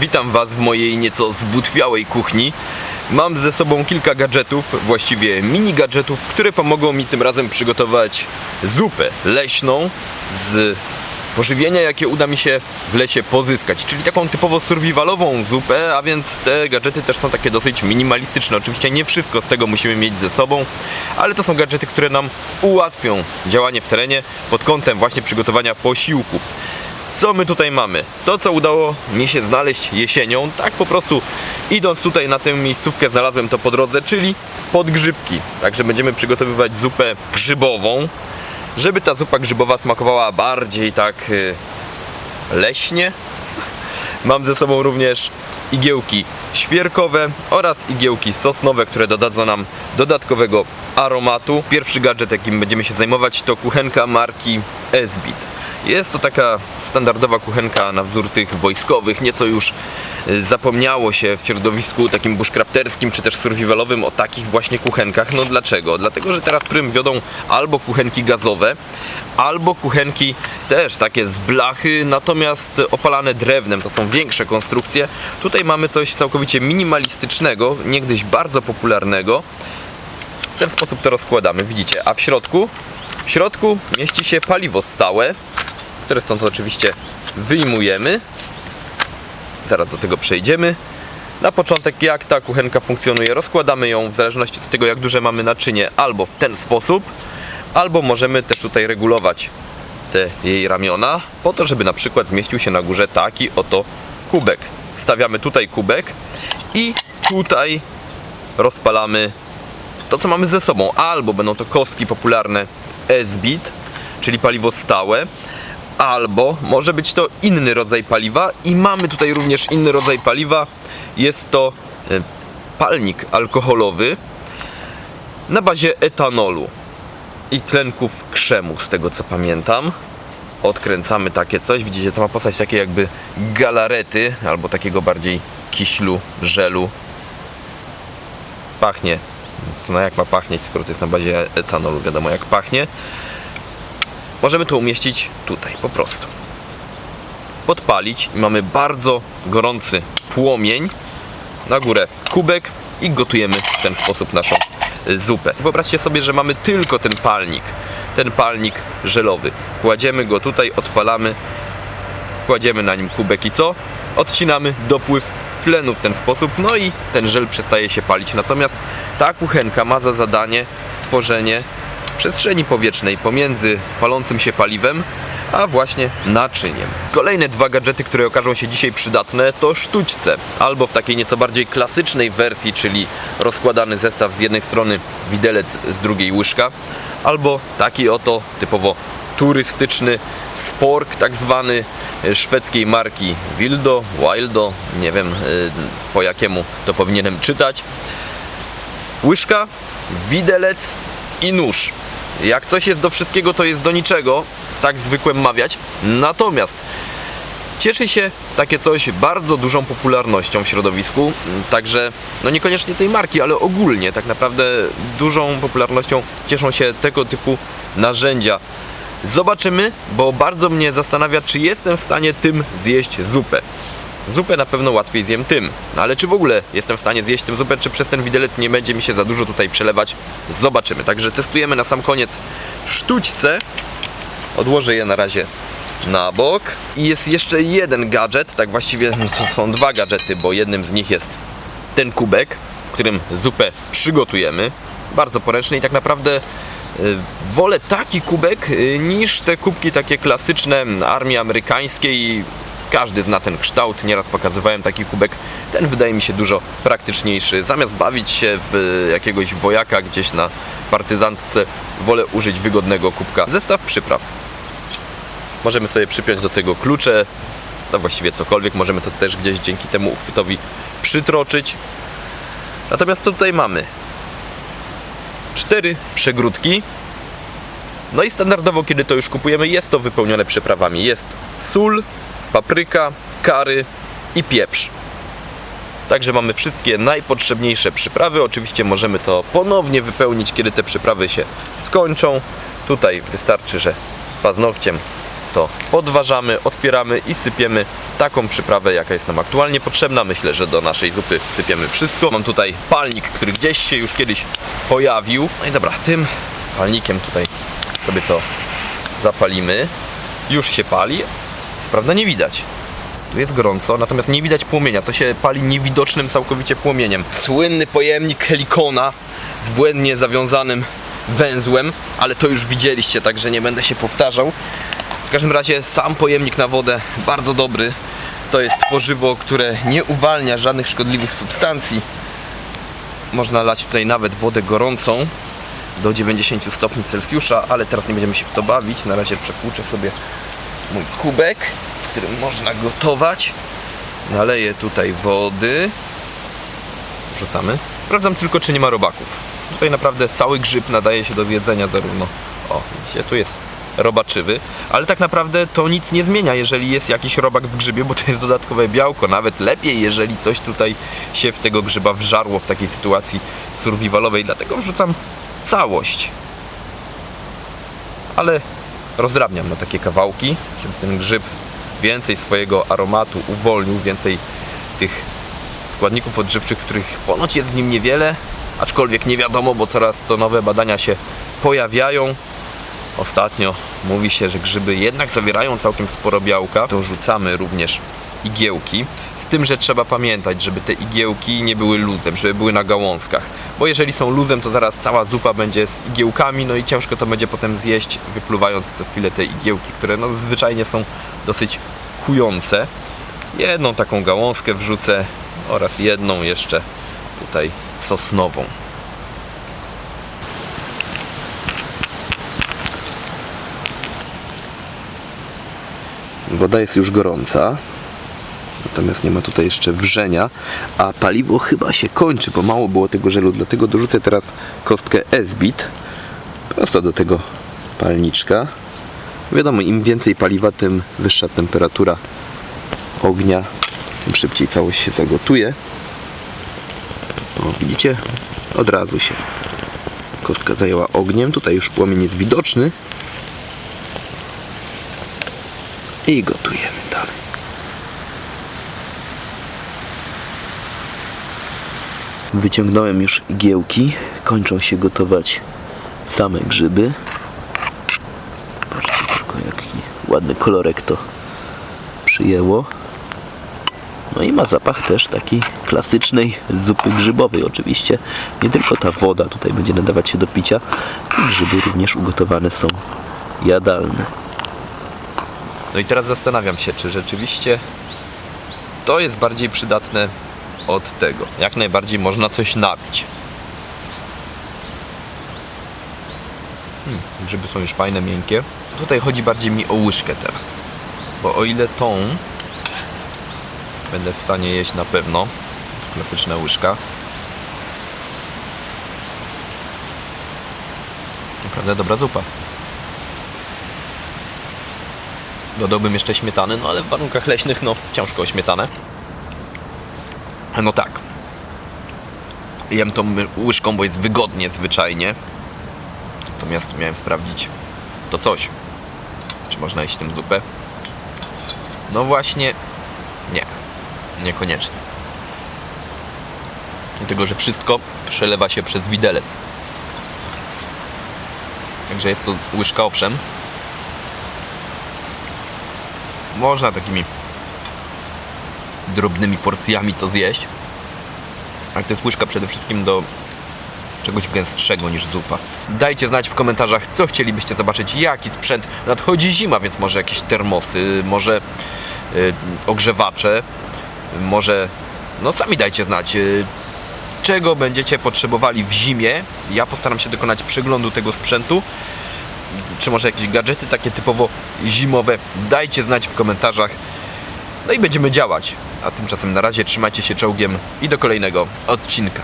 Witam Was w mojej nieco zbutwiałej kuchni. Mam ze sobą kilka gadżetów, właściwie mini gadżetów, które pomogą mi tym razem przygotować zupę leśną z pożywienia, jakie uda mi się w lesie pozyskać, czyli taką typowo survivalową zupę, a więc te gadżety też są takie dosyć minimalistyczne. Oczywiście nie wszystko z tego musimy mieć ze sobą, ale to są gadżety, które nam ułatwią działanie w terenie pod kątem właśnie przygotowania posiłku. Co my tutaj mamy? To, co udało mi się znaleźć jesienią, tak po prostu idąc tutaj na tę miejscówkę znalazłem to po drodze, czyli podgrzybki. Także będziemy przygotowywać zupę grzybową, żeby ta zupa grzybowa smakowała bardziej tak y, leśnie. Mam ze sobą również igiełki świerkowe oraz igiełki sosnowe, które dodadzą nam dodatkowego aromatu. Pierwszy gadżet, jakim będziemy się zajmować, to kuchenka marki Esbit. Jest to taka standardowa kuchenka na wzór tych wojskowych, nieco już y, zapomniało się w środowisku takim bushcrafterskim czy też survivalowym o takich właśnie kuchenkach. No dlaczego? Dlatego, że teraz prym wiodą albo kuchenki gazowe, albo kuchenki też takie z blachy, natomiast opalane drewnem, to są większe konstrukcje. Tutaj mamy coś całkowicie minimalistycznego, niegdyś bardzo popularnego. W ten sposób to rozkładamy, widzicie, a w środku w środku mieści się paliwo stałe, które stąd oczywiście wyjmujemy. Zaraz do tego przejdziemy. Na początek jak ta kuchenka funkcjonuje, rozkładamy ją w zależności od tego jak duże mamy naczynie albo w ten sposób, albo możemy też tutaj regulować te jej ramiona po to, żeby na przykład zmieścił się na górze taki oto kubek. Stawiamy tutaj kubek i tutaj rozpalamy to, co mamy ze sobą. Albo będą to kostki popularne S-bit, czyli paliwo stałe, albo może być to inny rodzaj paliwa i mamy tutaj również inny rodzaj paliwa. Jest to e, palnik alkoholowy na bazie etanolu i tlenków krzemu, z tego co pamiętam. Odkręcamy takie coś, widzicie, to ma postać takiej jakby galarety, albo takiego bardziej kiślu, żelu. Pachnie to no jak ma pachnieć, skoro to jest na bazie etanolu, wiadomo jak pachnie. Możemy to umieścić tutaj, po prostu. Podpalić i mamy bardzo gorący płomień. Na górę kubek i gotujemy w ten sposób naszą zupę. Wyobraźcie sobie, że mamy tylko ten palnik, ten palnik żelowy. Kładziemy go tutaj, odpalamy, kładziemy na nim kubek i co? Odcinamy dopływ tlenu w ten sposób, no i ten żel przestaje się palić. Natomiast ta kuchenka ma za zadanie stworzenie przestrzeni powietrznej pomiędzy palącym się paliwem, a właśnie naczyniem. Kolejne dwa gadżety, które okażą się dzisiaj przydatne to sztućce, albo w takiej nieco bardziej klasycznej wersji, czyli rozkładany zestaw z jednej strony widelec, z drugiej łyżka, albo taki oto typowo turystyczny spork, tak zwany e, szwedzkiej marki Wildo, Wildo, nie wiem e, po jakiemu to powinienem czytać. Łyżka, widelec i nóż. Jak coś jest do wszystkiego, to jest do niczego, tak zwykłem mawiać. Natomiast cieszy się takie coś bardzo dużą popularnością w środowisku, także no niekoniecznie tej marki, ale ogólnie tak naprawdę dużą popularnością cieszą się tego typu narzędzia. Zobaczymy, bo bardzo mnie zastanawia, czy jestem w stanie tym zjeść zupę. Zupę na pewno łatwiej zjem tym, no ale czy w ogóle jestem w stanie zjeść tym zupę, czy przez ten widelec nie będzie mi się za dużo tutaj przelewać, zobaczymy. Także testujemy na sam koniec sztućce. Odłożę je na razie na bok. I jest jeszcze jeden gadżet, tak właściwie są dwa gadżety, bo jednym z nich jest ten kubek, w którym zupę przygotujemy. Bardzo poręczny i tak naprawdę y, wolę taki kubek y, niż te kubki takie klasyczne armii amerykańskiej. Każdy zna ten kształt, nieraz pokazywałem taki kubek. Ten wydaje mi się dużo praktyczniejszy. Zamiast bawić się w jakiegoś wojaka gdzieś na partyzantce, wolę użyć wygodnego kubka. Zestaw przypraw. Możemy sobie przypiąć do tego klucze, no właściwie cokolwiek, możemy to też gdzieś dzięki temu uchwytowi przytroczyć. Natomiast co tutaj mamy? Cztery przegródki. No i standardowo, kiedy to już kupujemy, jest to wypełnione przyprawami. Jest sól, papryka, kary i pieprz. Także mamy wszystkie najpotrzebniejsze przyprawy. Oczywiście możemy to ponownie wypełnić, kiedy te przyprawy się skończą. Tutaj wystarczy, że paznokciem to podważamy, otwieramy i sypiemy taką przyprawę, jaka jest nam aktualnie potrzebna. Myślę, że do naszej zupy wsypiemy wszystko. Mam tutaj palnik, który gdzieś się już kiedyś pojawił. No i dobra, tym palnikiem tutaj sobie to zapalimy. Już się pali. Prawda nie widać. Tu jest gorąco, natomiast nie widać płomienia. To się pali niewidocznym całkowicie płomieniem. Słynny pojemnik Helikona z błędnie zawiązanym węzłem, ale to już widzieliście, także nie będę się powtarzał. W każdym razie sam pojemnik na wodę bardzo dobry. To jest tworzywo, które nie uwalnia żadnych szkodliwych substancji. Można lać tutaj nawet wodę gorącą do 90 stopni Celsjusza, ale teraz nie będziemy się w to bawić. Na razie przepłuczę sobie mój kubek, w którym można gotować. Naleję tutaj wody. Wrzucamy. Sprawdzam tylko, czy nie ma robaków. Tutaj naprawdę cały grzyb nadaje się do zjedzenia zarówno. O, widzicie, tu jest robaczywy, ale tak naprawdę to nic nie zmienia, jeżeli jest jakiś robak w grzybie, bo to jest dodatkowe białko. Nawet lepiej, jeżeli coś tutaj się w tego grzyba wżarło w takiej sytuacji survivalowej, dlatego wrzucam całość. Ale rozdrabniam na takie kawałki, żeby ten grzyb więcej swojego aromatu uwolnił, więcej tych składników odżywczych, których ponoć jest w nim niewiele, aczkolwiek nie wiadomo, bo coraz to nowe badania się pojawiają. Ostatnio mówi się, że grzyby jednak zawierają całkiem sporo białka. Dorzucamy również igiełki. Tym, że trzeba pamiętać, żeby te igiełki nie były luzem, żeby były na gałązkach. Bo jeżeli są luzem, to zaraz cała zupa będzie z igiełkami, no i ciężko to będzie potem zjeść, wypluwając co chwilę te igiełki, które no zwyczajnie są dosyć chujące. Jedną taką gałązkę wrzucę oraz jedną jeszcze tutaj sosnową. Woda jest już gorąca, natomiast nie ma tutaj jeszcze wrzenia, a paliwo chyba się kończy, bo mało było tego żelu, dlatego dorzucę teraz kostkę Esbit prosto do tego palniczka. Wiadomo, im więcej paliwa, tym wyższa temperatura ognia, tym szybciej całość się zagotuje. O, widzicie? Od razu się kostka zajęła ogniem. Tutaj już płomień jest widoczny. I gotujemy Wyciągnąłem już igiełki. Kończą się gotować same grzyby. Patrzcie tylko jaki ładny kolorek to przyjęło. No i ma zapach też takiej klasycznej zupy grzybowej. Oczywiście nie tylko ta woda tutaj będzie nadawać się do picia, grzyby również ugotowane są jadalne. No i teraz zastanawiam się, czy rzeczywiście to jest bardziej przydatne od tego. Jak najbardziej można coś nabić. Hmm, grzyby są już fajne, miękkie. Tutaj chodzi bardziej mi o łyżkę teraz. Bo o ile tą będę w stanie jeść na pewno, klasyczna łyżka. Naprawdę dobra zupa. Dodałbym jeszcze śmietany, no ale w warunkach leśnych no ciężko o śmietanę. No tak. Jem tą łyżką, bo jest wygodnie zwyczajnie. Natomiast miałem sprawdzić to coś. Czy można jeść tym zupę? No właśnie nie. Niekoniecznie. Dlatego, że wszystko przelewa się przez widelec. Także jest to łyżka owszem. Można takimi drobnymi porcjami to zjeść. Ale to jest łyżka przede wszystkim do czegoś gęstszego niż zupa. Dajcie znać w komentarzach, co chcielibyście zobaczyć, jaki sprzęt. Nadchodzi zima, więc może jakieś termosy, może y, ogrzewacze, może, no sami dajcie znać, y, czego będziecie potrzebowali w zimie. Ja postaram się dokonać przeglądu tego sprzętu. Czy może jakieś gadżety takie typowo zimowe. Dajcie znać w komentarzach. No i będziemy działać. A tymczasem na razie trzymajcie się czołgiem i do kolejnego odcinka.